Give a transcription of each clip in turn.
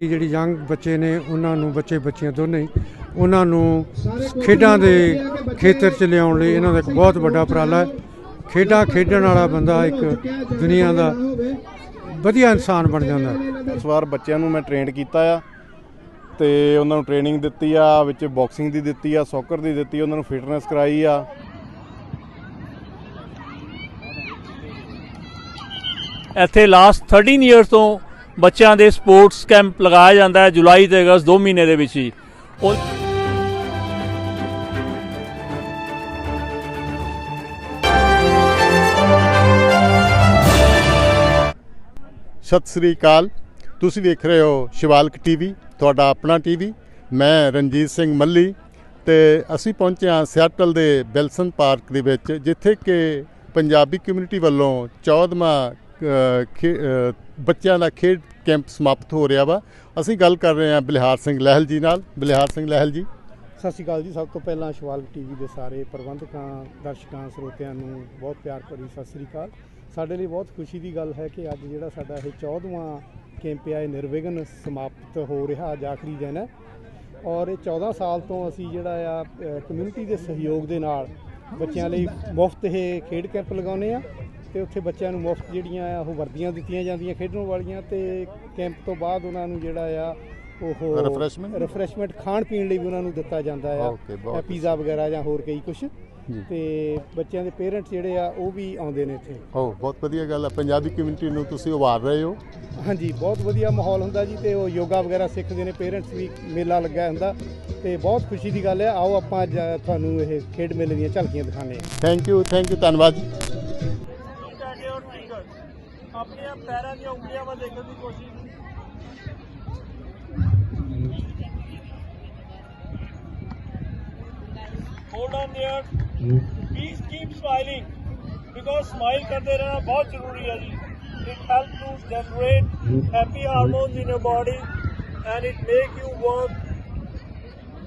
ਜਿਹੜੀ ਯੰਗ ਬੱਚੇ ਨੇ ਉਹਨਾਂ ਨੂੰ ਬੱਚੇ ਬੱਚੀਆਂ ਦੋਨੇ ਉਹਨਾਂ ਨੂੰ ਖੇਡਾਂ ਦੇ ਖੇਤਰ 'ਚ ਲਿਆਉਣ ਲਈ ਇਹਨਾਂ ਦਾ ਇੱਕ ਬਹੁਤ ਵੱਡਾ ਉਪਰਾਲਾ ਹੈ। ਖੇਡਾਂ ਖੇਡਣ ਵਾਲਾ ਬੰਦਾ ਇੱਕ ਦੁਨੀਆ ਦਾ ਵਧੀਆ ਇਨਸਾਨ ਬਣ ਜਾਂਦਾ ਹੈ। ਇਸ ਵਾਰ ਬੱਚਿਆਂ ਨੂੰ ਮੈਂ ਟ੍ਰੇਨਡ ਕੀਤਾ ਆ ਤੇ ਉਹਨਾਂ ਨੂੰ ਟ੍ਰੇਨਿੰਗ ਦਿੱਤੀ ਆ ਵਿੱਚ ਬਾਕਸਿੰਗ ਦੀ ਦਿੱਤੀ ਆ ਸੌਕਰ ਦੀ ਦਿੱਤੀ ਉਹਨਾਂ ਨੂੰ ਫਿਟਨੈਸ ਕਰਾਈ ਆ। ਇੱਥੇ ਲਾਸਟ 13 ਇਅਰਸ ਤੋਂ ਬੱਚਿਆਂ ਦੇ ਸਪੋਰਟਸ ਕੈਂਪ ਲਗਾਇਆ ਜਾਂਦਾ ਹੈ ਜੁਲਾਈ ਤੇ ਅਗਸਤ ਦੋ ਮਹੀਨੇ ਦੇ ਵਿੱਚ ਹੀ। ਉਹ ਸਤਿ ਸ੍ਰੀ ਅਕਾਲ। ਤੁਸੀਂ ਵੇਖ ਰਹੇ ਹੋ ਸ਼ਿਵਾਲਕ ਟੀਵੀ, ਤੁਹਾਡਾ ਆਪਣਾ ਟੀਵੀ। ਮੈਂ ਰਣਜੀਤ ਸਿੰਘ ਮੱਲੀ ਤੇ ਅਸੀਂ ਪਹੁੰਚੇ ਹਾਂ ਸਿਆਟਲ ਦੇ ਬਿਲਸਨ ਪਾਰਕ ਦੇ ਵਿੱਚ, ਜਿੱਥੇ ਕਿ ਪੰਜਾਬੀ ਕਮਿਊਨਿਟੀ ਵੱਲੋਂ 14ਵਾਂ ਬੱਚਿਆਂ ਦਾ ਖੇਡ ਕੈਂਪ ਸਮਾਪਤ ਹੋ ਰਿਹਾ ਵਾ। ਅਸੀਂ ਗੱਲ ਕਰ ਰਹੇ ਹਾਂ ਬਲਿਹਾਰ ਸਿੰਘ ਲਹਿਲ ਜੀ ਨਾਲ। ਬਲਿਹਾਰ ਸਿੰਘ ਲਹਿਲ ਜੀ। ਸਤਿ ਸ਼੍ਰੀ ਅਕਾਲ ਜੀ। ਸਭ ਤੋਂ ਪਹਿਲਾਂ ਸ਼ਿਵਾਲਕ ਟੀਵੀ ਦੇ ਸਾਰੇ ਪ੍ਰਬੰਧਕਾਂ, ਦਰਸ਼ਕਾਂ, ਸਰੋਤਿਆਂ ਨੂੰ ਬਹੁਤ ਪਿਆਰ ਭਰੀ ਸਤਿ ਸ਼੍ਰੀ ਅਕਾਲ। ਸਾਡੇ ਲਈ ਬਹੁਤ ਖੁਸ਼ੀ ਦੀ ਗੱਲ ਹੈ ਕਿ ਅੱਜ ਜਿਹੜਾ ਸਾਡਾ ਇਹ 14ਵਾਂ ਕੈਂਪ ਹੈ ਇਹ ਨਿਰਵਿਘਨ ਸਮਾਪਤ ਹੋ ਰਿਹਾ, ਅੱਜ ਆਖਰੀ ਦਿਨ ਹੈ। ਔਰ ਇਹ 14 ਸਾਲ ਤੋਂ ਅਸੀਂ ਜਿਹੜਾ ਆ ਕਮਿਊਨਿਟੀ ਦੇ ਸਹਿਯੋਗ ਦੇ ਨਾਲ ਬੱਚਿਆਂ ਲਈ ਮੁਫਤ ਇਹ ਖੇਡ ਕੈਂਪ ਲਗਾਉਂਦੇ ਆ ਤੇ ਉੱਥੇ ਬੱਚਿਆਂ ਨੂੰ ਮੁਫਤ ਜਿਹੜੀਆਂ ਆ ਉਹ ਵਰਦੀਆਂ ਦਿੱਤੀਆਂ ਜਾਂਦੀਆਂ ਖੇਡਣ ਵਾਲੀਆਂ ਤੇ ਕੈਂਪ ਤੋਂ ਬਾਅਦ ਉਹਨਾਂ ਨੂੰ ਜਿਹੜਾ ਆ ਉਹ? ਰਿਫਰੈਸ਼ਮੈਂਟ ਖਾਣ ਪੀਣ ਲਈ ਵੀ ਉਹਨਾਂ ਨੂੰ ਦਿੱਤਾ ਜਾਂਦਾ ਆ। ਪੀਜ਼ਾ ਵਗੈਰਾ ਜਾਂ ਹੋਰ ਕਈ ਕੁਝ। ਤੇ ਬੱਚਿਆਂ ਦੇ ਪੇਰੈਂਟਸ ਜਿਹੜੇ ਆ ਉਹ ਵੀ ਆਉਂਦੇ ਨੇ ਇੱਥੇ। ਓ ਬਹੁਤ ਵਧੀਆ ਗੱਲ ਹੈ ਪੰਜਾਬੀ ਕਮਿਊਨਿਟੀ ਨੂੰ ਤੁਸੀਂ ਉਭਾਰ ਰਹੇ ਹੋ। ਹਾਂਜੀ ਬਹੁਤ ਵਧੀਆ ਮਾਹੌਲ ਹੁੰਦਾ ਜੀ ਤੇ ਉਹ ਯੋਗਾ ਵਗੈਰਾ ਸਿੱਖਦੇ ਨੇ। ਪੇਰੈਂਟਸ ਵੀ ਮੇਲਾ ਲੱਗਾ ਹੁੰਦਾ ਤੇ ਬਹੁਤ ਖੁਸ਼ੀ ਦੀ ਗੱਲ ਹੈ ਆਓ ਆਪਾਂ ਅੱਜ ਤੁਹਾਨੂੰ ਇਹ ਖੇਡ ਮੇਲੇ ਦੀਆਂ ਝਲਕੀਆਂ ਹਾਂ। ਥੈਂਕ ਯੂ ਥੈਂਕ ਯੂ ਧੰਨਵਾਦ ਆਪਣੀਆਂ ਪੈਰਾਂ ਦੀਆਂ ਉਂਗਲੀਆਂ ਵੱਲ ਦੇਖਣ ਦੀ ਕੋਸ਼ਿਸ਼ Hold on there. Please keep smiling because smile करते रहना बहुत जरूरी है जी. It helps to generate happy hormones in your body and it make you work,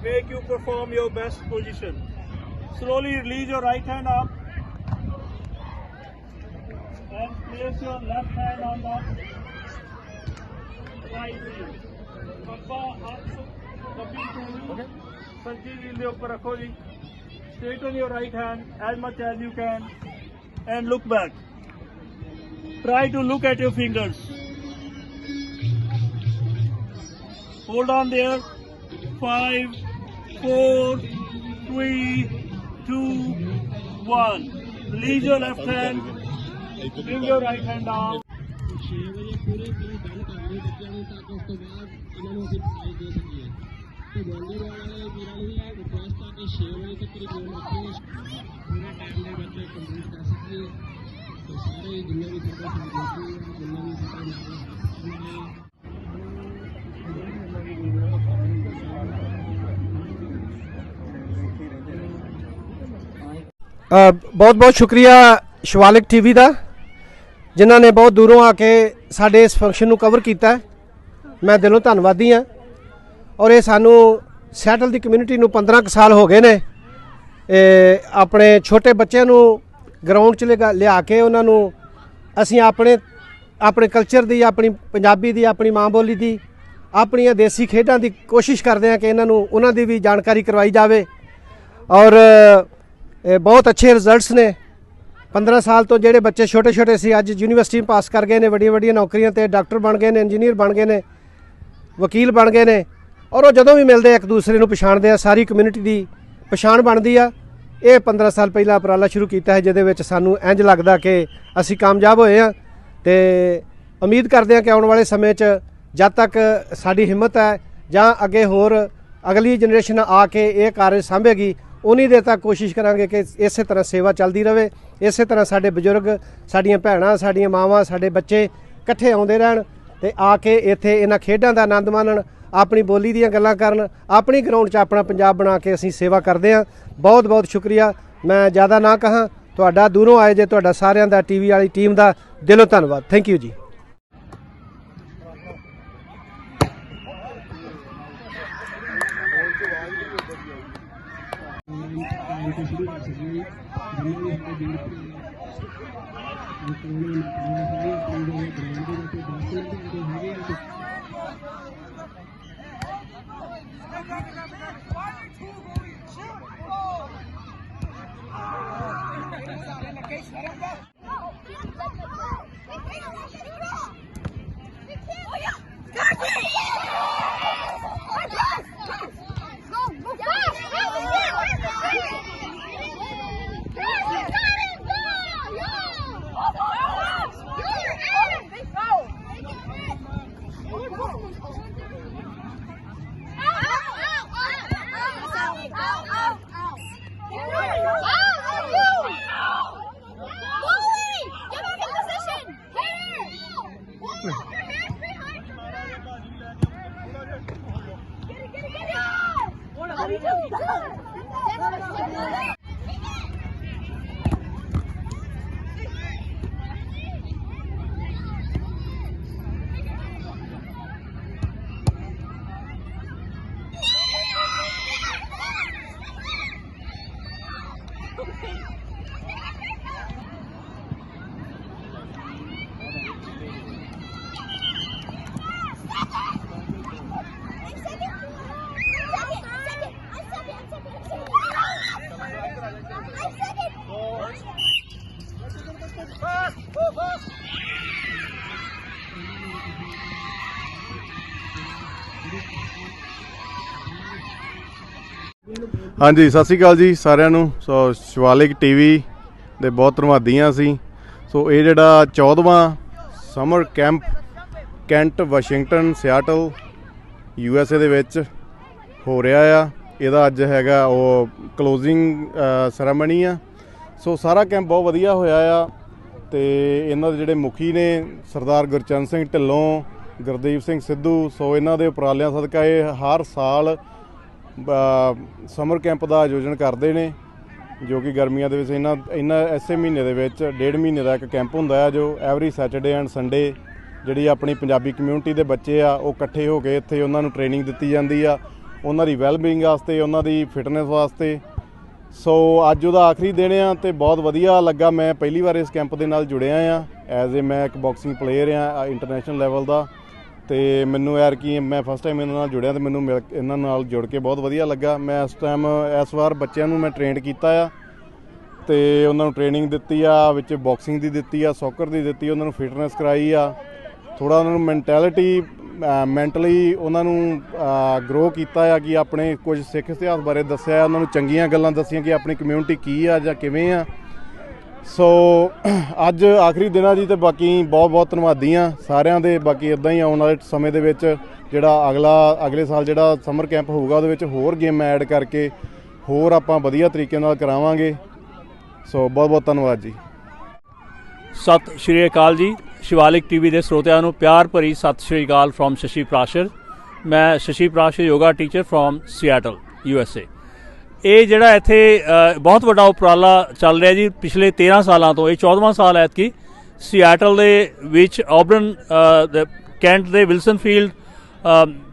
make you perform your best position. Slowly release your right hand up and place your left hand on the right knee. ਖੱਬਾ ਹੱਥ ਖੱਬੀ ਉਂਗਲੀ ਸੱਜੀ reel ਦੇ ਉੱਪਰ ਰੱਖੋ ਜੀ straighten your right hand as much as you can and look back. Try to look at your fingers. Hold on there. Five, four, three, two, one. Release your left hand. Bring your right hand down. 6 ਵਜੇ ਪੂਰੇ ਪੂਰੀ ਗੱਲ ਕਰ ਲਈ ਬੱਚਿਆਂ ਨੂੰ ਤਾਂ ਕਿ ਉਸ ਤੋਂ ਬਾਅਦ ਇਹਨਾਂ ਨੂੰ ਅਸੀਂ ਪ੍ਰਾਈਜ਼ ਦੇ ਸਕੀਏ ਤੇ ਵਾਲੀਬਾਲ ਵਾਲੇ ਵੀਰਾਂ ਨੂੰ ਵੀ ਇਹ ਰਿਕੁਐਸਟ ਆ ਕਿ 6 ਵਜੇ ਤੱਕ ਦੀ ਗੇਮ ਰੱਖੋ ਪੂਰੇ ਟਾਈਮ ਦੇ ਵਿੱਚ ਕੰਪਲੀਟ ਕਰ ਸਕੀਏ ਤੇ ਸਾਰੇ ਜਿੰਨੇ ਵੀ ਸਾਡੇ ਸਹਿਯੋਗੀ ਆ ਜਿੰਨੇ ਵੀ ਸਾਡੇ ਨਾਲ ਬਹੁਤ ਬਹੁਤ ਸ਼ੁਕਰੀਆ ਸ਼ਿਵਾਲਿਕ ਟੀਵੀ ਦਾ ਜਿਨ੍ਹਾਂ ਨੇ ਬਹੁਤ ਦੂਰੋਂ ਆ ਕੇ ਸਾਡੇ ਇਸ ਫੰਕਸ਼ਨ ਨੂੰ ਕਵਰ ਕੀਤਾ ਮੈਂ ਦਿਲੋਂ ਧੰਨਵਾਦੀ ਹਾਂ। ਔਰ ਇਹ ਸਾਨੂੰ ਸੈਟਲ ਦੀ ਕਮਿਊਨਿਟੀ ਨੂੰ 15 ਕੁ ਸਾਲ ਹੋ ਗਏ ਨੇ। ਇਹ ਆਪਣੇ ਛੋਟੇ ਬੱਚਿਆਂ ਨੂੰ ਗਰਾਊਂਡ 'ਚ ਲਿਗਾ- ਲਿਆ ਕੇ ਉਹਨਾਂ ਨੂੰ ਅਸੀਂ ਆਪਣੇ ਆਪਣੇ ਕਲਚਰ ਦੀ, ਆਪਣੀ ਪੰਜਾਬੀ ਦੀ, ਆਪਣੀ ਮਾਂ ਬੋਲੀ ਦੀ, ਆਪਣੀਆਂ ਦੇਸੀ ਖੇਡਾਂ ਦੀ ਕੋਸ਼ਿਸ਼ ਕਰਦੇ ਹਾਂ ਕਿ ਇਹਨਾਂ ਨੂੰ ਉਹਨਾਂ ਦੀ ਵੀ ਜਾਣਕਾਰੀ ਕਰਵਾਈ ਜਾਵੇ। ਔਰ ਬਹੁਤ ਅੱਛੇ ਰਿਜ਼ਲਟਸ ਨੇ। 15 ਸਾਲ ਤੋਂ ਜਿਹੜੇ ਬੱਚੇ ਛੋਟੇ ਛੋਟੇ ਸੀ, ਅੱਜ ਯੂਨੀਵਰਸਿਟੀ ਪਾਸ ਕਰ ਗਏ ਨੇ ਵੱਡੀਆਂ ਵੱਡੀਆਂ ਨੌਕਰੀਆਂ ਤੇ ਡਾਕਟਰ ਬਣ ਗਏ ਨੇ, ਇੰਜੀਨੀਅਰ ਬਣ ਗਏ ਨੇ, ਵਕੀਲ ਬਣ ਗਏ ਨੇ ਔਰ ਉਹ ਜਦੋਂ ਵੀ ਮਿਲਦੇ ਇੱਕ ਦੂਸਰੇ ਨੂੰ ਪਛਾਣਦੇ ਆ, ਸਾਰੀ ਕਮਿਊਨਿਟੀ ਦੀ ਪਛਾਣ ਬਣਦੀ ਆ। ਇਹ 15 ਸਾਲ ਪਹਿਲਾਂ ਉਪਰਾਲਾ ਸ਼ੁਰੂ ਕੀਤਾ ਹੈ, ਜਿਹਦੇ ਵਿੱਚ ਸਾਨੂੰ ਇੰਜ ਲੱਗਦਾ ਕਿ ਅਸੀਂ ਕਾਮਯਾਬ ਹੋਏ ਆ ਤੇ ਉਮੀਦ ਕਰਦੇ ਆ ਕਿ ਆਉਣ ਵਾਲੇ ਸਮੇਂ 'ਚ ਜਦ ਤੱਕ ਸਾਡੀ ਹਿੰਮਤ ਹੈ ਜਾਂ ਅੱਗੇ ਹੋਰ ਅਗਲੀ ਜਨਰੇਸ਼ਨ ਆ ਕੇ ਇਹ ਕਾਰਜ ਸੰਭੇਗੀ ਉਨੀ ਦੇਰ ਤੱਕ ਕੋਸ਼ਿਸ਼ ਕਰਾਂਗੇ ਕਿ ਇਸੇ ਤਰ੍ਹਾਂ ਸੇਵਾ ਚੱਲਦੀ ਰਹੇ ਇਸੇ ਤਰ੍ਹਾਂ ਸਾਡੇ ਬਜ਼ੁਰਗ, ਸਾਡੀਆਂ ਭੈਣਾਂ, ਸਾਡੀਆਂ ਮਾਵਾਂ, ਸਾਡੇ ਬੱਚੇ ਇਕੱਠੇ ਆਉਂਦੇ ਰਹਿਣ ਤੇ ਆ ਕੇ ਇੱਥੇ ਇਹਨਾਂ ਖੇਡਾਂ ਦਾ ਆਨੰਦ ਮਾਣਨ, ਆਪਣੀ ਬੋਲੀ ਦੀਆਂ ਗੱਲਾਂ ਕਰਨ, ਆਪਣੀ ਗਰਾਊਂਡ 'ਚ ਆਪਣਾ ਪੰਜਾਬ ਬਣਾ ਕੇ ਅਸੀਂ ਸੇਵਾ ਕਰਦੇ ਹਾਂ। ਬਹੁਤ ਬਹੁਤ ਸ਼ੁਕਰੀਆ। ਮੈਂ ਜ਼ਿਆਦਾ ਨਾ ਕਹਾਂ, ਤੁਹਾਡਾ ਦੂਰੋਂ ਆਏ ਜੇ ਤੁਹਾਡਾ ਸਾਰਿਆਂ ਦਾ, ਟੀਵੀ ਵਾਲੀ ਟੀਮ ਦਾ ਦਿਲੋਂ ਧੰਨਵਾਦ। ਥੈਂਕ ਯੂ ਜੀ। ਹਾਂਜੀ, ਸਤਿ ਸ਼੍ਰੀ ਅਕਾਲ ਜੀ ਸਾਰਿਆਂ ਨੂੰ। ਸੋ ਸ਼ਿਵਾਲਿਕ ਟੀਵੀ ਦੇ ਬਹੁਤ ਧੰਨਵਾਦੀਆਂ ਅਸੀਂ। ਸੋ ਇਹ ਜਿਹੜਾ 14ਵਾਂ summer camp, Kent, Washington, Seattle, U S A ਦੇ ਵਿੱਚ ਹੋ ਰਿਹਾ ਆ। ਇਹਦਾ ਅੱਜ ਹੈਗਾ ਉਹ ਕਲੋਜ਼ਿੰਗ ਸੈਰੇਮਨੀ ਆ। ਸੋ ਸਾਰਾ ਕੈਂਪ ਬਹੁਤ ਵਧੀਆ ਹੋਇਆ ਆ ਤੇ ਇਹਨਾਂ ਦੇ ਜਿਹੜੇ ਮੁਖੀ ਨੇ ਸਰਦਾਰ ਗੁਰਚਰਨ ਸਿੰਘ ਢਿੱਲੋਂ ਗੁਰਦੀਪ ਸਿੰਘ ਸਿੱਧੂ, ਸੋ ਇਹਨਾਂ ਦੇ ਉਪਰਾਲਿਆਂ ਸਦਕਾ ਇਹ ਹਰ ਸਾਲ ਸਮਰ ਕੈਂਪ ਦਾ ਆਯੋਜਨ ਕਰਦੇ ਨੇ, ਜੋ ਕਿ ਗਰਮੀਆਂ ਦੇ ਵਿੱਚ ਇਹਨਾਂ ਇਹਨਾਂ ਐਸੇ ਮਹੀਨੇ ਦੇ ਵਿੱਚ ਡੇਢ ਮਹੀਨੇ ਦਾ ਇੱਕ ਕੈਂਪ ਹੁੰਦਾ ਆ ਜੋ ਐਵਰੀ ਸੈਟਰਡੇ ਐਂਡ ਸੰਡੇ ਜਿਹੜੀ ਆਪਣੀ ਪੰਜਾਬੀ ਕਮਿਊਨਿਟੀ ਦੇ ਬੱਚੇ ਆ, ਉਹ ਇਕੱਠੇ ਹੋ ਕੇ ਇੱਥੇ ਉਹਨਾਂ ਨੂੰ ਟ੍ਰੇਨਿੰਗ ਦਿੱਤੀ ਜਾਂਦੀ ਆ। ਉਹਨਾਂ ਦੀ ਵੈਲਬੀਇੰਗ ਵਾਸਤੇ, ਉਹਨਾਂ ਦੀ ਫਿਟਨੈਸ ਵਾਸਤੇ। ਸੋ ਅੱਜ ਉਹਦਾ ਆਖਰੀ ਦਿਨ ਆ ਤੇ ਬਹੁਤ ਵਧੀਆ ਲੱਗਾ। ਮੈਂ ਪਹਿਲੀ ਵਾਰ ਇਸ ਕੈਂਪ ਦੇ ਨਾਲ ਜੁੜਿਆ ਆ। ਐਜ਼ ਏ ਮੈਂ ਇੱਕ ਬਾਕਸਿੰਗ ਪਲੇਅਰ ਆ ਇੰਟਰਨੈਸ਼ਨਲ ਲੈਵਲ ਦਾ। ਤੇ ਮੈਨੂੰ ਯਾਰ ਕੀ, ਮੈਂ ਫਸਟ ਟਾਈਮ ਇਹਨਾਂ ਨਾਲ ਜੁੜਿਆ ਤੇ ਮੈਨੂੰ ਮਿਲ ਇਹਨਾਂ ਨਾਲ ਜੁੜ ਕੇ ਬਹੁਤ ਵਧੀਆ ਲੱਗਾ। ਮੈਂ ਇਸ ਟਾਈਮ ਇਸ ਵਾਰ ਬੱਚਿਆਂ ਨੂੰ ਮੈਂ ਟ੍ਰੇਨਡ ਕੀਤਾ ਆ ਤੇ ਉਹਨਾਂ ਨੂੰ ਟ੍ਰੇਨਿੰਗ ਦਿੱਤੀ ਆ, ਵਿੱਚ ਬਾਕਸਿੰਗ ਦੀ ਦਿੱਤੀ ਆ ਸੌਕਰ ਦੀ ਦਿੱਤੀ, ਉਹਨਾਂ ਨੂੰ ਫਿਟਨੈਸ ਕਰਾਈ ਆ। ਥੋੜਾ ਉਹਨਾਂ ਨੂੰ ਮੈਂਟੈਲਿਟੀ ਮੈਂਟਲੀ ਉਹਨਾਂ ਨੂੰ ਗਰੋ ਕੀਤਾ ਆ ਕਿ ਆਪਣੇ ਕੁਝ ਸਿੱਖ ਇਤਿਹਾਸ ਬਾਰੇ ਦੱਸਿਆ, ਉਹਨਾਂ ਨੂੰ ਚੰਗੀਆਂ ਗੱਲਾਂ ਦੱਸੀਆਂ ਕਿ ਆਪਣੀ ਕਮਿਊਨਿਟੀ ਕੀ ਆ ਜਾਂ ਕਿਵੇਂ ਆ। ਸੋ, ਅੱਜ ਆਖਰੀ ਦਿਨਾਂ ਜੀ ਤੇ ਬਾਕੀ ਬਹੁਤ ਬਹੁਤ ਧੰਨਵਾਦੀ ਆ ਸਾਰਿਆਂ ਦੇ। ਬਾਕੀ ਇਦਾਂ ਹੀ ਆਉਣ ਵਾਲੇ ਸਮੇਂ ਦੇ ਵਿੱਚ ਜਿਹੜਾ ਅਗਲਾ, ਅਗਲੇ ਸਾਲ ਜਿਹੜਾ ਸਮਰ ਕੈਂਪ ਹੋਊਗਾ, ਉਹਦੇ ਵਿੱਚ ਹੋਰ ਗੇਮ ਐਡ ਕਰਕੇ ਹੋਰ ਆਪਾਂ ਵਧੀਆ ਤਰੀਕੇ ਨਾਲ ਕਰਾਵਾਂਗੇ। ਸੋ, ਬਹੁਤ ਬਹੁਤ ਧੰਨਵਾਦ ਜੀ। ਸਤਿ ਸ਼੍ਰੀ ਅਕਾਲ ਜੀ। ਸ਼ਿਵਾਲਿਕ ਟੀਵੀ ਦੇ ਸਰੋਤਿਆਂ ਨੂੰ ਪਿਆਰ ਭਰੀ ਸਤਿ ਸ਼੍ਰੀ ਅਕਾਲ ਫਰੋਮ ਸ਼ਸ਼ੀ ਪ੍ਰਾਸ਼ਰ। ਮੈਂ Shashi Parashar, yoga teacher from Seattle U S A ਇਹ ਜਿਹੜਾ ਇੱਥੇ ਬਹੁਤ ਵੱਡਾ ਉਪਰਾਲਾ ਚੱਲ ਰਿਹਾ ਜੀ ਪਿਛਲੇ 13 ਸਾਲਾਂ ਤੋਂ, ਇਹ 14ਵਾਂ ਸਾਲ ਹੈ ਐਤਕੀ। ਸਿਆਟਲ ਦੇ ਵਿੱਚ ਆਬਰਨ ਕੈਂਟ ਦੇ ਵਿਲਸਨ ਫੀਲਡ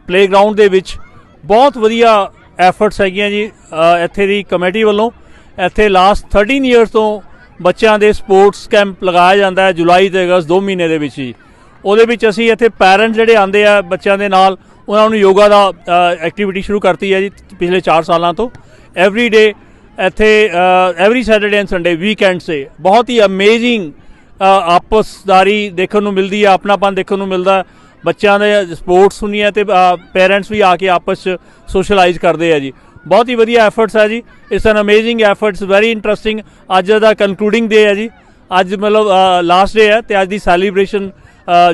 ਪਲੇਗਰਾਉਂਡ ਦੇ ਵਿੱਚ ਬਹੁਤ ਵਧੀਆ ਐਫਰਟਸ ਹੈਗੀਆਂ ਜੀ ਇੱਥੇ ਦੀ ਕਮੇਟੀ ਵੱਲੋਂ। ਇੱਥੇ ਲਾਸਟ 13 ਇਅਰਸ ਤੋਂ ਬੱਚਿਆਂ ਦੇ ਸਪੋਰਟਸ ਕੈਂਪ ਲਗਾਇਆ ਜਾਂਦਾ ਹੈ, ਜੁਲਾਈ ਤੇ ਅਗਸਤ ਦੋ ਮਹੀਨੇ ਦੇ ਵਿੱਚ ਹੀ ਉਹਦੇ ਵਿੱਚ ਅਸੀਂ ਇੱਥੇ ਪੈਰੈਂਟਸ ਜਿਹੜੇ ਆਉਂਦੇ ਆ ਬੱਚਿਆਂ ਦੇ ਨਾਲ, ਉਹਨਾਂ ਨੂੰ ਯੋਗਾ ਦਾ ਐਕਟੀਵਿਟੀ ਸ਼ੁਰੂ ਕਰਤੀ ਹੈ ਜੀ ਪਿਛਲੇ 4 ਸਾਲਾਂ ਤੋਂ। ਐਵਰੀ ਡੇ ਇੱਥੇ every Saturday and Sunday weekend ਸੇ ਬਹੁਤ ਹੀ ਅਮੇਜ਼ਿੰਗ ਆਪਸਦਾਰੀ ਦੇਖਣ ਨੂੰ ਮਿਲਦੀ ਹੈ ਆਪਣਾਪਨ ਦੇਖਣ ਨੂੰ ਮਿਲਦਾ। ਬੱਚਿਆਂ ਦੇ ਸਪੋਰਟਸ ਹੁੰਦੀਆਂ ਤੇ ਪੇਰੈਂਟਸ ਵੀ ਆ ਕੇ ਆਪਸ ਚ ਸੋਸ਼ਲਾਈਜ਼ ਕਰਦੇ ਆ ਜੀ। ਬਹੁਤ ਹੀ ਵਧੀਆ ਐਫਰਟਸ ਹੈ ਜੀ। It's an amazing efforts very interesting ਅੱਜ ਦਾ ਕਨਕਲੂਡਿੰਗ ਡੇ ਹੈ ਜੀ। ਅੱਜ ਮਤਲਬ ਲਾਸਟ ਡੇ ਹੈ ਤੇ ਅੱਜ ਦੀ ਸੈਲੀਬ੍ਰੇਸ਼ਨ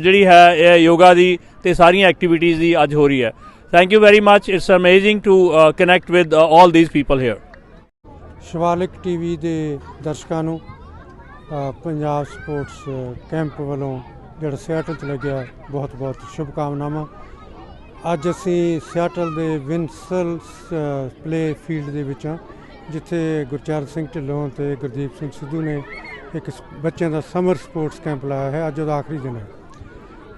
ਜਿਹੜੀ ਹੈ ਯੋਗਾ ਦੀ ਤੇ ਸਾਰੀਆਂ ਐਕਟੀਵਿਟੀਜ਼ ਦੀ ਅੱਜ ਹੋ ਰਹੀ ਹੈ। Thank you very much it's amazing to connect with all these people here Shivalik TV ਦੇ ਦਰਸ਼ਕਾਂ ਨੂੰ ਅ, ਪੰਜਾਬ ਸਪੋਰਟਸ ਕੈਂਪ ਵੱਲੋਂ ਜਿਹੜਾ ਸਿਆਟਲ 'ਚ ਲੱਗਿਆ ਬਹੁਤ ਬਹੁਤ ਸ਼ੁਭਕਾਮਨਾਵਾਂ। ਅੱਜ ਅਸੀਂ ਸਿਆਟਲ ਦੇ ਵਿੰਸਲ ਪਲੇ ਫੀਲਡ ਦੇ ਵਿੱਚ ਹਾਂ ਜਿੱਥੇ ਗੁਰਚਰਨ ਸਿੰਘ ਢਿੱਲੋਂ ਤੇ ਗੁਰਦੀਪ ਸਿੰਘ ਸਿੱਧੂ ਨੇ ਇੱਕ ਸ- ਬੱਚਿਆਂ ਦਾ ਸਮਰ ਸਪੋਰਟਸ ਕੈਂਪ ਲਾਇਆ ਹੈ। ਅੱਜ ਉਹਦਾ ਆਖਰੀ ਦਿਨ ਹੈ।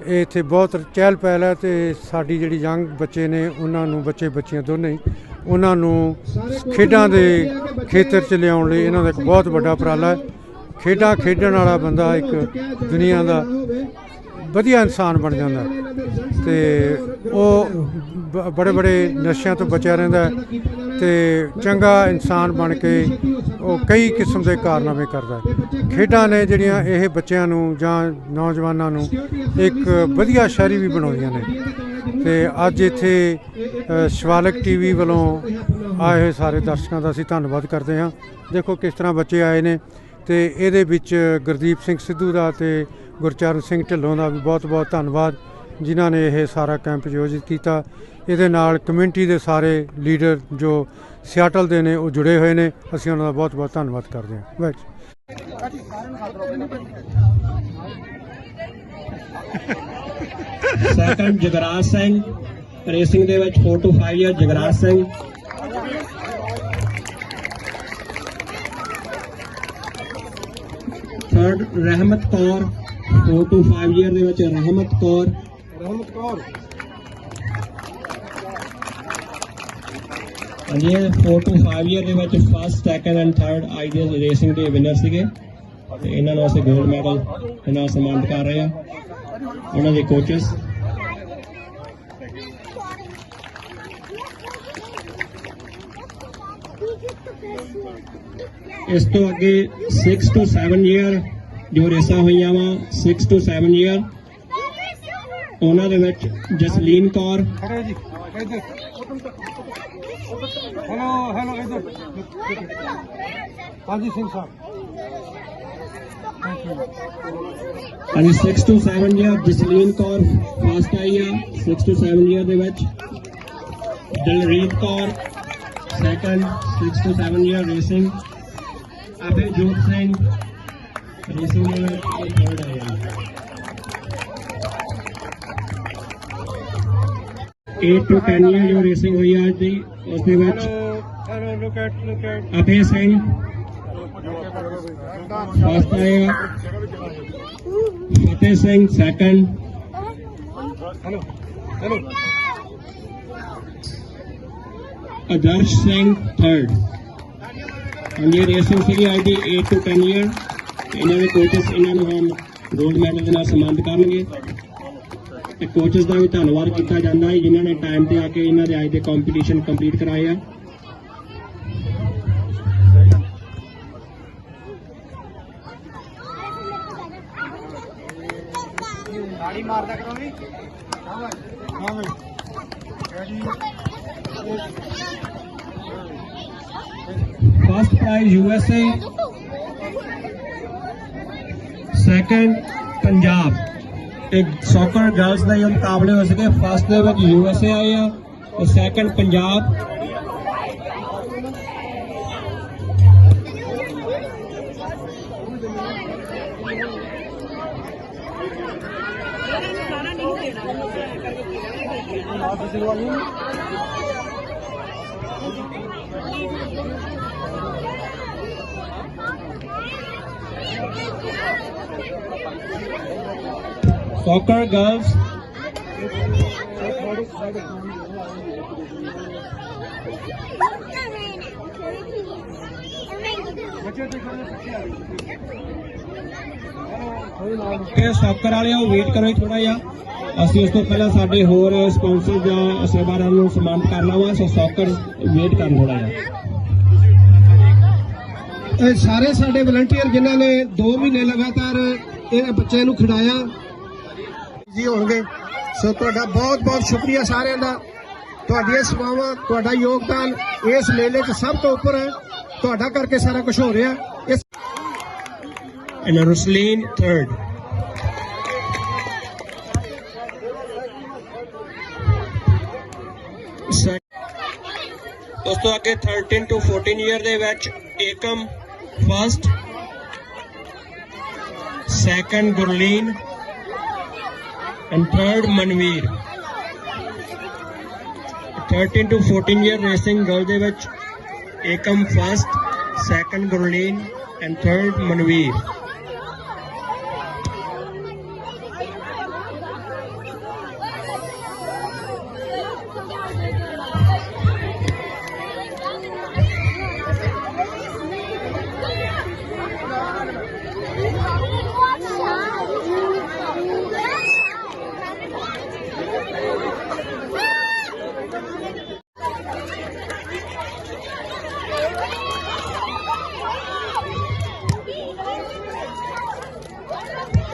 ਇਹ ਇੱਥੇ ਬਹੁਤ ਚਹਿਲ ਪਹਿਲ ਹੈ ਤੇ ਸਾਡੀ ਜਿਹੜੀ ਯੰਗ ਬੱਚੇ ਨੇ ਉਹਨਾਂ ਨੂੰ ਬੱਚੇ ਬੱਚੀਆਂ ਦੋਨੇ ਹੀ ਉਹਨਾਂ ਨੂੰ ਖੇਡਾਂ ਦੇ ਖੇਤਰ 'ਚ ਲਿਆਉਣ ਲਈ ਇਹਨਾਂ ਦਾ ਇੱਕ ਬਹੁਤ ਵੱਡਾ ਉਪਰਾਲਾ ਹੈ। ਖੇਡਾਂ ਖੇਡਣ ਵਾਲਾ ਬੰਦਾ ਇੱਕ ਦੁਨੀਆ ਦਾ ਵਧੀਆ ਇਨਸਾਨ ਬਣ ਜਾਂਦਾ ਤੇ ਉਹ ਬੜੇ ਬੜੇ ਨਸ਼ਿਆਂ ਤੋਂ ਬਚਿਆ ਰਹਿੰਦਾ ਹੈ ਤੇ ਚੰਗਾ ਇਨਸਾਨ ਬਣ ਕੇ ਉਹ ਕਈ ਕਿਸਮ ਦੇ ਕਾਰਨਾਮੇ ਕਰਦਾ ਖੇਡਾਂ ਨੇ ਜਿਹੜੀਆਂ ਇਹ ਬੱਚਿਆਂ ਨੂੰ ਜਾਂ ਨੌਜਵਾਨਾਂ ਨੂੰ ਇੱਕ ਵਧੀਆ ਸ਼ਹਿਰੀ ਵੀ ਬਣਾਉਂਦੀਆਂ ਨੇ। ਤੇ ਅੱਜ ਇੱਥੇ ਅ, ਸ਼ਿਵਾਲਿਕ ਟੀਵੀ ਵੱਲੋਂ ਆਏ ਹੋਏ ਸਾਰੇ ਦਰਸ਼ਕਾਂ ਦਾ ਅਸੀਂ ਧੰਨਵਾਦ ਕਰਦੇ ਹਾਂ। ਦੇਖੋ ਕਿਸ ਤਰ੍ਹਾਂ ਬੱਚੇ ਆਏ ਨੇ ਤੇ ਇਹਦੇ ਵਿੱਚ ਗੁਰਦੀਪ ਸਿੰਘ ਸਿੱਧੂ ਦਾ ਤੇ ਗੁਰਚਰਨ ਸਿੰਘ ਢਿੱਲੋਂ ਦਾ ਵੀ ਬਹੁਤ-ਬਹੁਤ ਧੰਨਵਾਦ, ਜਿਨ੍ਹਾਂ ਨੇ ਇਹ ਸਾਰਾ ਕੈਂਪ ਆਯੋਜਿਤ ਕੀਤਾ। ਇਹਦੇ ਨਾਲ ਕਮਿਊਨਿਟੀ ਦੇ ਸਾਰੇ ਲੀਡਰ ਜੋ ਸਿਆਟਲ ਦੇ ਨੇ, ਉਹ ਜੁੜੇ ਹੋਏ ਨੇ। ਅਸੀਂ ਉਹਨਾਂ ਦਾ ਬਹੁਤ-ਬਹੁਤ ਧੰਨਵਾਦ ਕਰਦੇ ਹਾਂ। ਵਾਹਿਗੁਰੂ ਸੈਕੰਡ ਜਗਰਾਜ ਸਿੰਘ, ਰੇਸਿੰਗ ਦੇ ਵਿੱਚ 4 to 5 year Jagraj Singh. Third Rehmat Kaur. 4 to 5 year ਦੇ ਵਿੱਚ ਰਹਿਮਤ ਕੌਰ। ਰਹਿਮਤ ਕੌਰ। ਹਾਂਜੀ ਇਹ 4 to 5 ਇਅਰ ਦੇ ਵਿੱਚ ਫਸਟ ਸੈਕੰਡ ਐਂਡ ਥਰਡ ਆਈ ਦੇ ਰੇਸਿੰਗ ਦੇ ਵਿਨਰ ਸੀਗੇ। ਤੇ ਇਹਨਾਂ ਨੂੰ ਅਸੀਂ 골ਡ ਮੈਡਲ ਨਾਲ ਸਨਮਾਨਿਤ ਕਰ ਰਹੇ ਆ ਉਹਨਾਂ ਦੇ ਕੋਚਸ ਇਸ ਤੋਂ ਅੱਗੇ 6 to 7 ਇਅਰ ਜੋ ਰੇਸਾਂ ਹੋਈਆਂ ਵਾ 6 to 7 ਇਅਰ ਉਹਨਾਂ ਦੇ ਵਿੱਚ ਜਸਲੀਨ ਕੌਰ। ਖੜੇ ਜੀ ਇੱਧਰ। ਹੈਲੋ ਹੈਲੋ ਇੱਧਰ। ਹਾਂਜੀ ਸਿੰਘ ਸਾਹਿਬ। ਹਾਂਜੀ 6 to 7 year Jasleen Kaur first ਆਈ ਆ 6 to 7 ਇਅਰ ਦੇ ਵਿੱਚ। Dalreet Kaur second 6 to 7 year racing Abhijot Singh racing ਦੇ ਵਿੱਚ ਥਰਡ ਆਇਆ 8 to 10 ਇਅਰ ਜੋ ਰੇਸਿੰਗ ਹੋਈ ਆ ਅੱਜ ਦੀ ਉਸ ਦੇ ਵਿੱਚ hello look at look at Abhay Singh first ਆਇਆ Fateh Singh second hello hello Adarsh Singh third ਹਾਂਜੀ ਰੇਸਿੰਗ ਸੀਗੀ ਅੱਜ ਦੀ 8 to 10 ਇਅਰ ਇਹਨਾਂ ਦੇ ਕੋਚਸ ਇਹਨਾਂ ਨੂੰ ਹਮ ਗੋਲਡ ਮੈਡਲ ਦੇ ਨਾਲ ਸਨਮਾਨਿਤ ਕਰਨਗੇ। ਤੇ ਕੋਚਸ ਦਾ ਵੀ ਧੰਨਵਾਦ ਕੀਤਾ ਜਾਂਦਾ ਹੈ ਜਿਨ੍ਹਾਂ ਨੇ ਟਾਈਮ ਤੇ ਆ ਕੇ ਇਹਨਾਂ ਦੇ ਅੱਜ ਦੇ ਕੰਪੀਟੀਸ਼ਨ ਕੰਪਲੀਟ ਕਰਾਏ ਆ। First prize USA second Punjab ਇੱਕ ਸੌਕਰ ਗਰਲਸ ਦਾ ਇਹ ਮੁਕਾਬਲੇ ਹੋ ਸਕੇ। ਫਸਟ ਦੇ ਵਿੱਚ ਯੂਐਸਏ ਆਏ ਆ ਤੇ ਸੈਕੰਡ ਪੰਜਾਬ soccer, girls. ਇਹ ਸੌਕਰ ਵਾਲੇ ਉਹ ਵੇਟ ਕਰੋ ਥੋੜਾ ਜਿਹਾ। ਅਸੀਂ ਉਸ ਤੋਂ ਪਹਿਲਾਂ ਸਾਡੇ ਹੋਰ ਸਪਾਂਸਰ ਜਾਂ ਸੇਵਾਦਾਰਾਂ ਨੂੰ ਸਨਮਾਨਿਤ ਕਰਨਾ ਵਾ, ਸੋ ਸੌਕਰ ਵੇਟ ਕਰਨ ਥੋੜਾ ਜਿਹਾ। ਸਾਰੇ ਸਾਡੇ ਵਲੰਟੀਅਰ ਜਿਨ੍ਹਾਂ ਨੇ 2 ਮਹੀਨੇ ਲਗਾਤਾਰ ਇਹ ਬੱਚਿਆਂ ਨੂੰ ਖਿਡਾਇਆ। ਜੀ ਹੋਣਗੇ। ਸੋ ਤੁਹਾਡਾ ਬਹੁਤ ਬਹੁਤ ਸ਼ੁਕਰੀਆ ਸਾਰਿਆਂ ਦਾ। ਤੁਹਾਡੀਆਂ ਸੇਵਾਵਾਂ ਤੁਹਾਡਾ ਯੋਗਦਾਨ ਇਸ ਮੇਲੇ 'ਚ ਸਭ ਤੋਂ ਉੱਪਰ ਹੈ। ਤੁਹਾਡਾ ਕਰਕੇ ਸਾਰਾ ਕੁਝ ਹੋ ਰਿਹਾ। ਇਸ and Rusleen third. Sec- ਉਸ ਤੋਂ ਅੱਗੇ 13 to 14 ਇਅਰ ਦੇ ਵਿੱਚ Ekam first second Gurleen and third Manveer 13 to 14 year racing girl ਦੇ ਵਿੱਚ Ekam first second Gurleen and third Manveer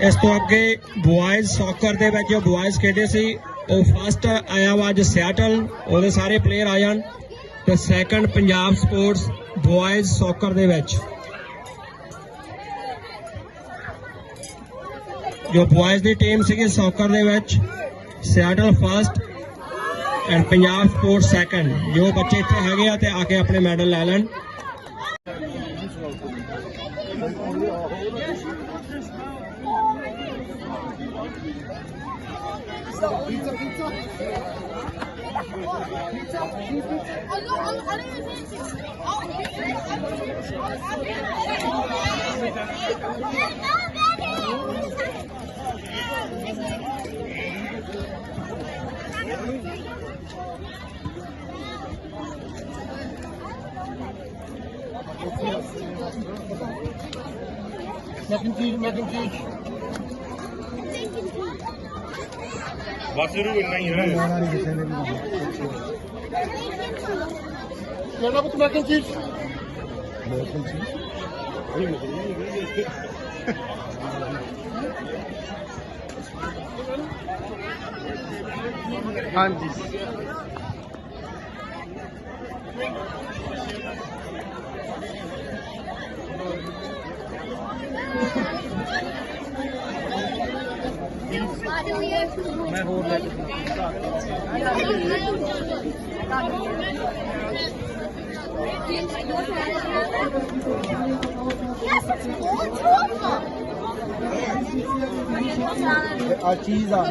ਇਸ ਤੋਂ ਅੱਗੇ ਬੁਆਇਜ਼ ਸੌਕਰ ਦੇ ਵਿੱਚ ਜੋ ਬੁਆਇਜ਼ ਖੇਡੇ ਸੀ, ਉਹ ਫਸਟ ਆਇਆ ਵਾ ਅੱਜ ਸਿਆਟਲ ਉਹਦੇ ਸਾਰੇ ਪਲੇਅਰ ਆ ਜਾਣ। ਤੇ second Punjab sports boys soccer ਦੇ ਵਿੱਚ। ਜੋ ਬੁਆਇਜ਼ ਦੀ ਟੀਮ ਸੀਗੀ ਸੌਕਰ ਦੇ ਵਿੱਚ Seattle first and Punjab sports second ਜੋ ਬੱਚੇ ਇੱਥੇ ਹੈਗੇ ਆ ਤੇ ਆ ਕੇ ਆਪਣੇ ਮੈਡਲ ਲੈ ਲੈਣ। Pizza, pizza, pizza. Pizza, pizza. Allah Allah arayın. Mac and cheese, mac and cheese. ਕਿਹੜਾ ਪੁੱਤ ਮੈਂ ਚੀਜ਼ ਹਾਂਜੀ ਮੈਂ ਹੋਰ ਲੈ Yes, it's all talk. ਆ ਚੀਜ਼ ਆ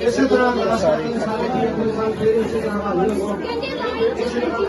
ਇਸੇ ਤਰ੍ਹਾਂ ਮੇਰਾ ਸਾਰੇ ਸਾਰੇ ਟੀਮ ਨਾਲ ਫਿਰ ਇਸੇ ਤਰ੍ਹਾਂ ਹਾਲ ਹੋਊਗਾ ਇਸੇ ਤਰ੍ਹਾਂ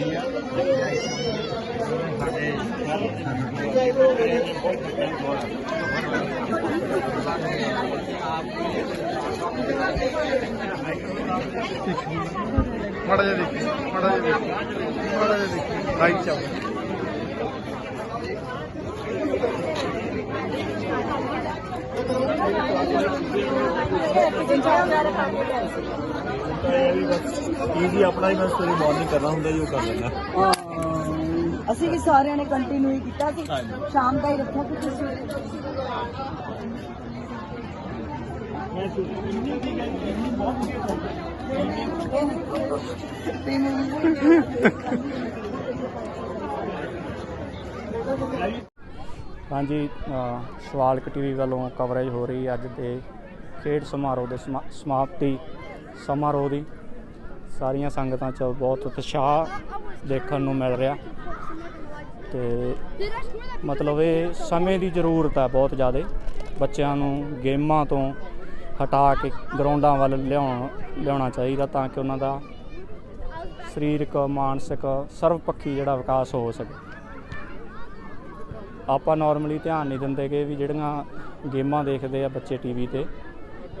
ਗਰਾਉਂਡ ਮਾਰੂਗੇ ਕੋਈ ਨਹੀਂ ਆਮਦ ਸ਼ਾਮਲ ਮਾੜਾ ਜਿਹਾ ਦੇਖੀ ਮਾੜਾ ਜਿਹਾ ਦੇਖੀ ਮਾੜਾ ਰਾਈਟ ਚਾਓ ਈਜ਼ੀ ਆਪਣਾ ਹੀ ਮੈਂ ਸਵੇਰੇ ਮਾਰਨਿੰਗ ਕਰਨਾ ਹੁੰਦਾ ਜੀ ਉਹ ਕਰ ਲੈਂਦਾ। ਅਸੀਂ ਵੀ ਸਾਰਿਆਂ ਨੇ ਕੰਟੀਨਿਊ ਹੀ ਕੀਤਾ ਕਿ ਸ਼ਾਮ ਦਾ ਹੀ ਰੱਖਿਆ ਕਿ ਤੁਸੀਂ। ਹਾਂਜੀ ਅ, ਸਵਾਲਕ ਟੀਵੀ ਵੱਲੋਂ ਕਵਰੇਜ ਹੋ ਰਹੀ ਹੈ ਅੱਜ ਦੇ ਖੇਡ ਸਮਾਰੋਹ ਦੇ ਸਮਾ- ਸਮਾਪਤੀ। ਸਮਾਰੋਹ ਦੀ। ਸਾਰੀਆਂ ਸੰਗਤਾਂ 'ਚ ਬਹੁਤ ਉਤਸ਼ਾਹ ਦੇਖਣ ਨੂੰ ਮਿਲ ਰਿਹਾ। ਤੇ ਮਤਲਬ ਇਹ ਸਮੇਂ ਦੀ ਜ਼ਰੂਰਤ ਹੈ ਬਹੁਤ ਜ਼ਿਆਦਾ। ਬੱਚਿਆਂ ਨੂੰ ਗੇਮਾਂ ਤੋਂ ਹਟਾ ਕੇ ਗਰਾਊਂਡਾਂ ਵੱਲ ਲਿਆਉਣ, ਲਿਆਉਣਾ ਚਾਹੀਦਾ ਤਾਂ ਕਿ ਉਹਨਾਂ ਦਾ ਸਰੀਰਕ, ਮਾਨਸਿਕ ਸਰਵਪੱਖੀ ਜਿਹੜਾ ਵਿਕਾਸ ਹੋ ਸਕੇ। ਆਪਾਂ ਨਾਰਮਲੀ ਧਿਆਨ ਨਹੀਂ ਦਿੰਦੇ ਕਿ ਵੀ ਜਿਹੜੀਆਂ ਗੇਮਾਂ ਦੇਖਦੇ ਆ ਬੱਚੇ ਟੀਵੀ ਤੇ,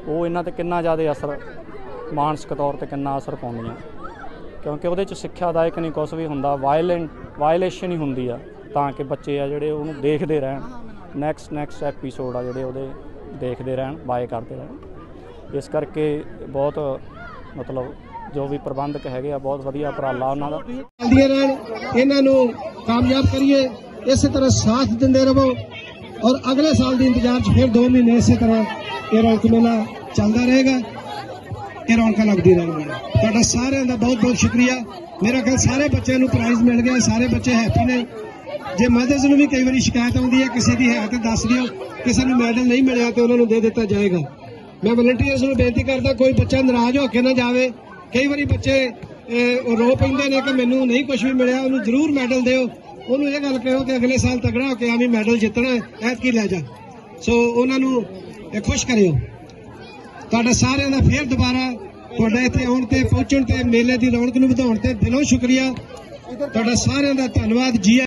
ਉਹ ਇਹਨਾਂ ਤੇ ਕਿੰਨਾ ਜ਼ਿਆਦਾ ਅਸਰ ਮਾਨਸਿਕ ਤੌਰ ਤੇ ਕਿੰਨਾ ਅਸਰ ਪਾਉਂਦੀਆਂ। ਕਿਉਂਕਿ ਉਹਦੇ ਚ ਸਿੱਖਿਆਦਾਇਕ ਨਹੀਂ ਕੁਝ ਵੀ ਹੁੰਦਾ ਵਾਇਲੈਂਟ ਵਾਇਲੇਸ਼ਨ ਹੀ ਹੁੰਦੀ ਆ, ਤਾਂ ਕਿ ਬੱਚੇ ਆ ਜਿਹੜੇ ਉਹਨੂੰ ਦੇਖਦੇ ਰਹਿਣ। ਨੈਕਸਟ ਨੈਕਸਟ ਐਪੀਸੋਡ ਆ ਜਿਹੜੇ ਉਹਦੇ ਦੇਖਦੇ ਰਹਿਣ ਬਾਏ ਕਰਦੇ ਰਹਿਣ। ਇਸ ਕਰਕੇ ਬਹੁਤ, ਮਤਲਬ ਜੋ ਵੀ ਪ੍ਰਬੰਧਕ ਹੈਗੇ ਆ, ਬਹੁਤ ਵਧੀਆ ਉਪਰਾਲਾ ਉਹਨਾਂ ਦਾ। ਚੱਲਦੀਆਂ ਰਹਿਣ, ਇਹਨਾਂ ਨੂੰ ਕਾਮਯਾਬ ਕਰੀਏ, ਇਸੇ ਤਰ੍ਹਾਂ ਸਾਥ ਦਿੰਦੇ ਰਹੋ। ਔਰ ਅਗਲੇ ਸਾਲ ਦੇ ਇੰਤਜ਼ਾਰ 'ਚ ਫਿਰ 2 ਮਹੀਨੇ ਇਸੇ ਤਰ੍ਹਾਂ ਇਹ ਰੌਣਕ ਮੇਲਾ ਚੱਲਦਾ ਰਹੇਗਾ। ਇਹ ਰੌਣਕਾਂ ਲੱਗਦੀ ਰਹਿਣਗੀਆਂ ਤੁਹਾਡਾ ਸਾਰਿਆਂ ਦਾ ਬਹੁਤ ਬਹੁਤ ਸ਼ੁਕਰੀਆ। ਮੇਰਾ ਖਿਆਲ ਸਾਰੇ ਬੱਚਿਆਂ ਨੂੰ ਪ੍ਰਾਈਜ਼ ਮਿਲ ਗਿਆ, ਸਾਰੇ ਬੱਚੇ ਹੈਪੀ ਨੇ। ਜੇ ਮਦਰਸ ਨੂੰ ਵੀ ਕਈ ਵਾਰੀ ਸ਼ਿਕਾਇਤ ਆਉਂਦੀ ਹੈ, ਕਿਸੇ ਦੀ ਹੈ ਤੇ ਦੱਸ ਦਿਓ। ਕਿਸੇ ਨੂੰ ਮੈਡਲ ਨਹੀਂ ਮਿਲਿਆ ਤੇ ਉਹਨਾਂ ਨੂੰ ਦੇ ਦਿੱਤਾ ਜਾਏਗਾ। ਮੈਂ ਵਲੰਟੀਅਰਸ ਨੂੰ ਬੇਨਤੀ ਕਰਦਾ, ਕੋਈ ਬੱਚਾ ਨਾਰਾਜ਼ ਹੋ ਕੇ ਨਾ ਜਾਵੇ। ਕਈ ਵਾਰੀ ਬੱਚੇ ਰੋ ਪੈਂਦੇ ਨੇ ਕਿ ਮੈਨੂੰ ਨਹੀਂ ਕੁਝ ਵੀ ਮਿਲਿਆ, ਉਹਨੂੰ ਜ਼ਰੂਰ ਮੈਡਲ ਦਿਓ। ਉਹਨੂੰ ਇਹ ਗੱਲ ਕਹੋ ਕਿ ਅਗਲੇ ਸਾਲ ਤਗੜਾ ਹੋ ਕੇ ਆਵੀਂ ਮੈਡਲ ਜਿੱਤਣਾ ਹੈ, ਐਤਕੀ ਲੈ ਜਾ। ਸੋ ਉਹਨਾਂ ਨੂੰ ਖੁਸ਼ ਕਰਿਓ। ਤੁਹਾਡਾ ਸਾਰਿਆਂ ਦਾ ਫੇਰ ਦੁਬਾਰਾ ਤੁਹਾਡਾ ਇੱਥੇ ਆਉਣ ਤੇ, ਪਹੁੰਚਣ ਤੇ, ਮੇਲੇ ਦੀ ਰੌਣਕ ਨੂੰ ਵਧਾਉਣ ਤੇ ਦਿਲੋਂ ਸ਼ੁਕਰੀਆ। ਤੁਹਾਡਾ ਸਾਰਿਆਂ ਦਾ ਧੰਨਵਾਦ। ਜੀ